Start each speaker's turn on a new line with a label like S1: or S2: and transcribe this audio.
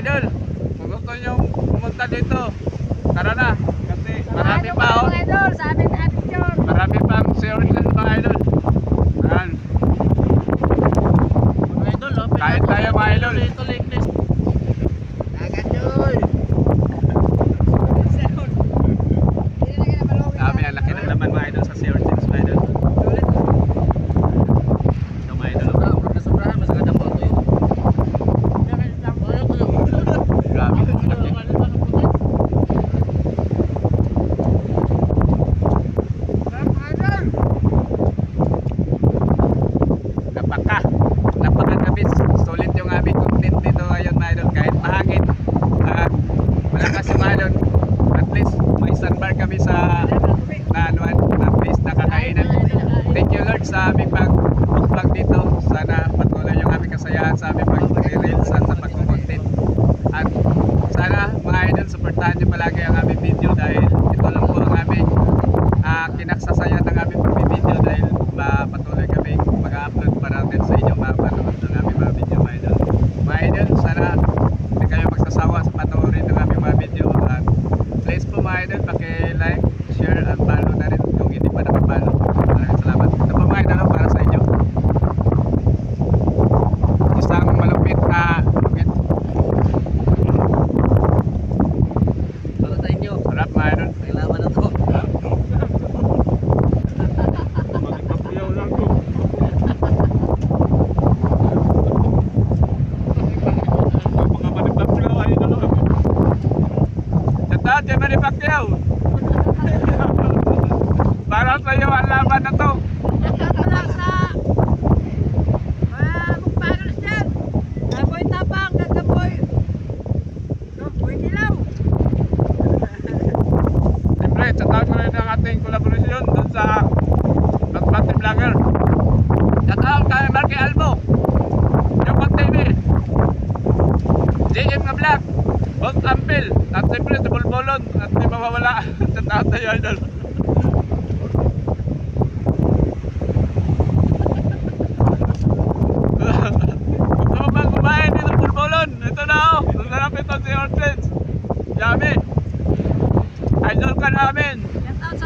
S1: idol, kung gusto nyo pumunta dito, tara na. Kasi marami
S2: Ano
S1: pa oh.
S2: mga idol, sa atin yun.
S1: Marami pang Sherland mga idol. Ayan.
S3: Mga idol, oh.
S1: Kain tayo, mga idol.
S3: Ito, Lake Ness.
S2: Agad yun. Hindi na kita malawin.
S1: Dami, ang laki ng laman mga idol sa Sherland mga idol. Ito mga idol.
S3: Sobra, sobra na sobra. Mas ganda po ito yun.
S1: Grabe, ang laki. Napaka, napakagabis. Sulit yung aming content dito ngayon mga idol. Kahit mahangin at malakas yung alon. At least may sandbar kami sa na anuan, na place na kakainan. Thank you Lord sa aming pag-vlog dito. Sana patuloy yung aming kasayahan sa aming pag-reels at sa pag-content. At sana mga idol, supportahan nyo palagi ang aming video dahil ito lang po ang aming uh, kinaksasayan ng aming video dahil uh, patuloy kami mag-upload para din sa inyo mapanood ng aming mga video mga idol. Mga idol, sana hindi kayo magsasawa sa panoorin ng aming mga video at please po mga idol, paki-like, share at follow na rin kung hindi pa nakapalo. Maraming salamat. Ito po mga idol para sa inyo. Isang malupit na malupit.
S3: Para sa inyo.
S1: Mga idol.
S3: Kailangan na to.
S1: Tata, di ba ni Pacquiao? Para sa iyo ang laban na to.
S2: Wala sa mga kumpanos dyan. Kapoy tapang, kakapoy. Kapoy dilaw.
S1: Siyempre, chatout ko rin ang ating kolaborasyon dun sa Batbati Vlogger. Chattout kay Marky Albo. Yung TV. JM nga vlog. Boss Ampel. At siyempre, si Bulbolon. At di mawawala. Chattout tayo, idol. Na oh. Yummy. Idol ka namin.